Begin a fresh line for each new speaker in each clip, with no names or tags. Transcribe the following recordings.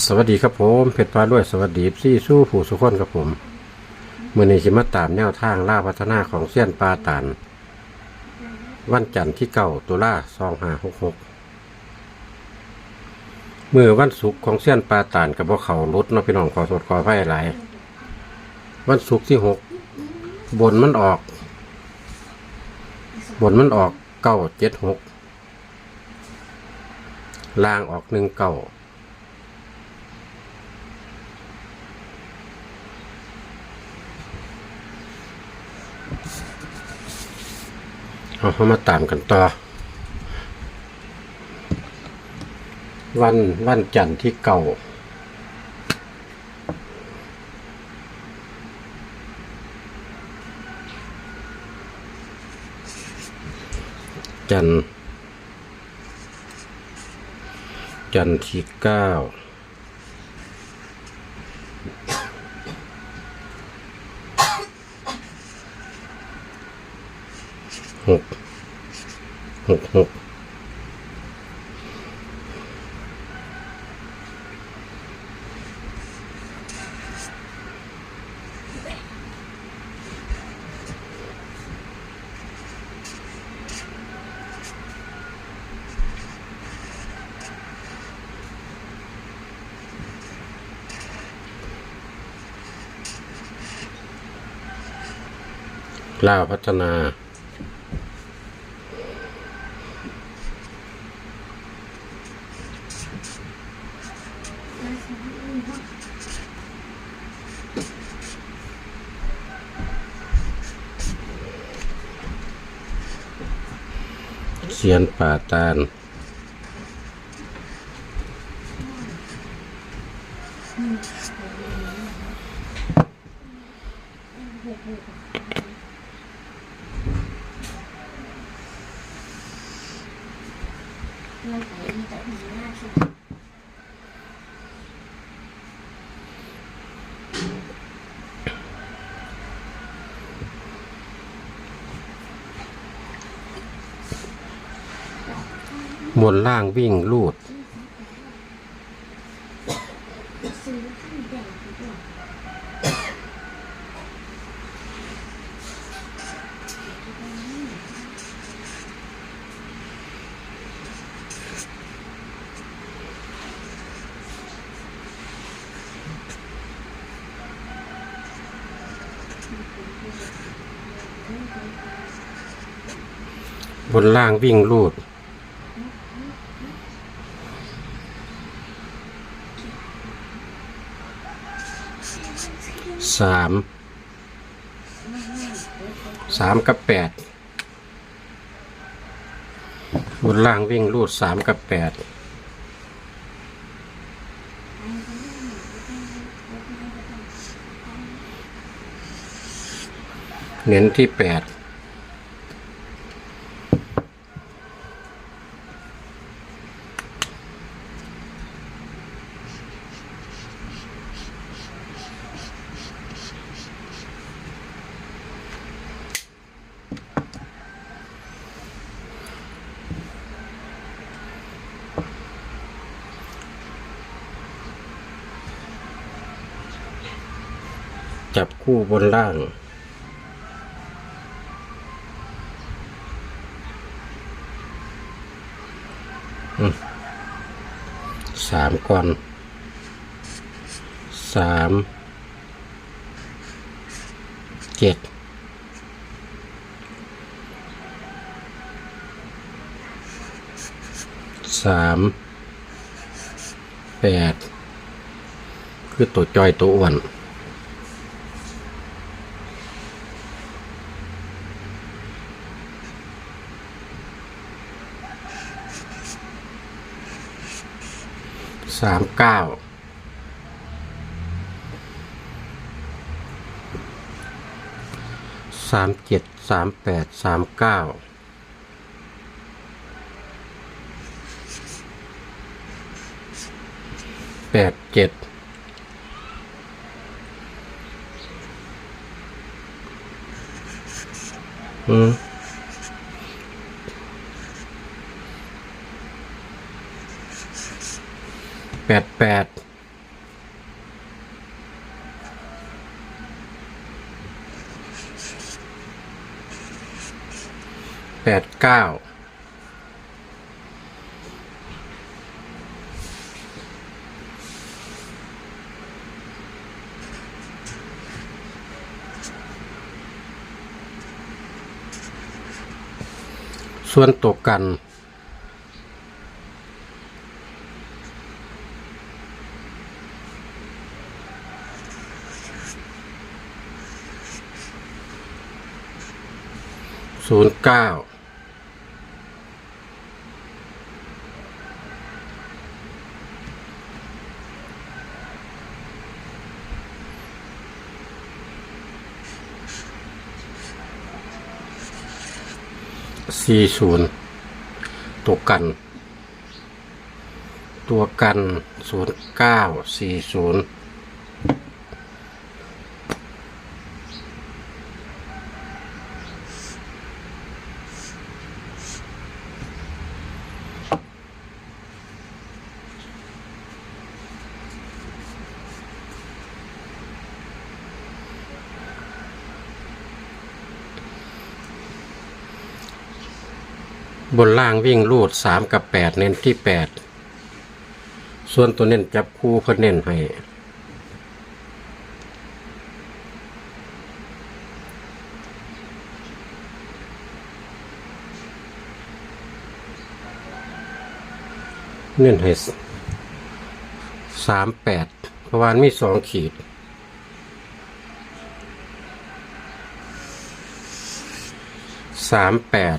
สวัสดีครับผมเพชรปลาด้วยสวัสดีซี่สู้ผู้สุขคนครับผมเมื่อนี้สิมาตามแนวทางล่าพัฒนาของเสี้ยนปลาตานวันจันทร์ที่เก้าตุลาสองห้าหกหกเมื่อวันศุกร์ของเสี้ยนปลาตานกับพวกเขาลดเนาะพี่น้องขอโทษขอไฟหลายวันศุกร์ที่หกบนมันออก บนมันออกเก้าเจ็ดหกล่างออกหนึ่งเก้า เอาเขามาตามกันต่อ วันวันจันทร์ที่เก่าจันทร์จันทร์ที่เก้า หกหกหกลาพัฒนา เสียนป่าตาล
เราใส่มีแต่ดีมากชุด
บนล่างวิ่งลูด บนล่างวิ่งลูด สามสามกับแปดบนล่างวิ่งรูดสามกับแปดเน้นที่แปด จับคู่บนล่าง สามก่อนสามเจ็ดสามแปดคือตัวจอยตัวอ้วน สามเก้าสามเจ็ดสามแปดสามเก้าแปดเจ็ดอืม แปดแปดแปดเก้าส่วนตกกัน ศูนย์เก้าสี่ศูนย์ตัวกัน ตัวกันศูนย์เก้าสี่ศูนย์ บนล่างวิ่งรูดสามกับแปดเน้นที่แปดส่วนตัวเน้นจับคู่เพื่อเน้นให้เน้นให้สามแปดเพราะว่ามันมีสองขีดสามแปด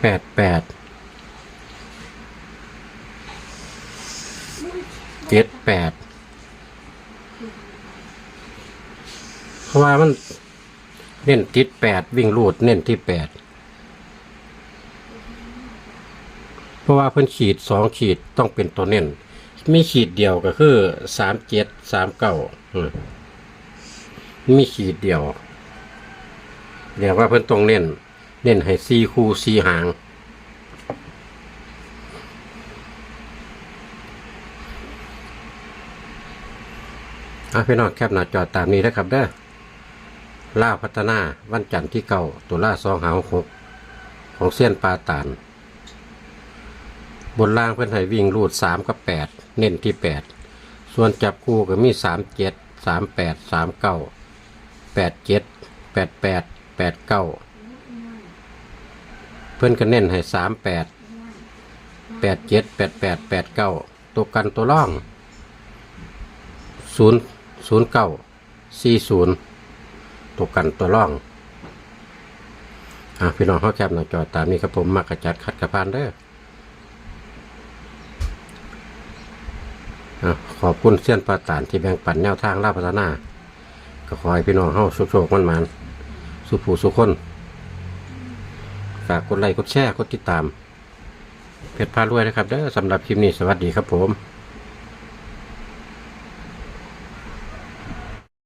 แปดแปดเจ็ดแปดเพราะว่ามันเน้นติดแปดวิ่งรูดเน้นที่แปดเพราะว่าเพิ่นขีดสองขีดต้องเป็นตัวเน้นมีขีดเดียวก็คือสามเจ็ดสามเก้ามีขีดเดียวเรียกว่าเพิ่นต้องเน้น เน้นให้ซีคูซีหางอะพี่น้องแคปหน้าจอตามนี้นะครับเด้อล่าพัฒนาวันจันทร์ที่เก้าตุลาสองหาหกของเส้นปลาตาน บนล่างเพื่อนให้วิ่งรูดสามกับแปดเน้นที่แปดส่วนจับคู่ก็มีสามเจ็ดสามแปดสามเก้าแปดเจ็ดแปดแปดแปดเก้า เพื่อนก็เน้นให้สามแปดแปดเจ็ดแปดแปดแปดเก้าตัวกันตัวร่องศูนย์ศูนย์เก้าสี่ศูนย์ตัวกันตัวร่องอะพี่น้องเขาแคบหน้าจอตามนี้ครับผมมักระจัดขัดกระพานเด้ออะขอบคุณเสี้ยนปลาตานที่แบ่งปันแนวทางล่าพัฒนา ก็ขอให้พี่น้องเฮาโชคมันมันสุขผู้สุขคน ฝากกดไลค์กดแชร์กดติดตาม เพจพารวยนะครับเด้อสำหรับคลิปนี้สวัสดีครับผม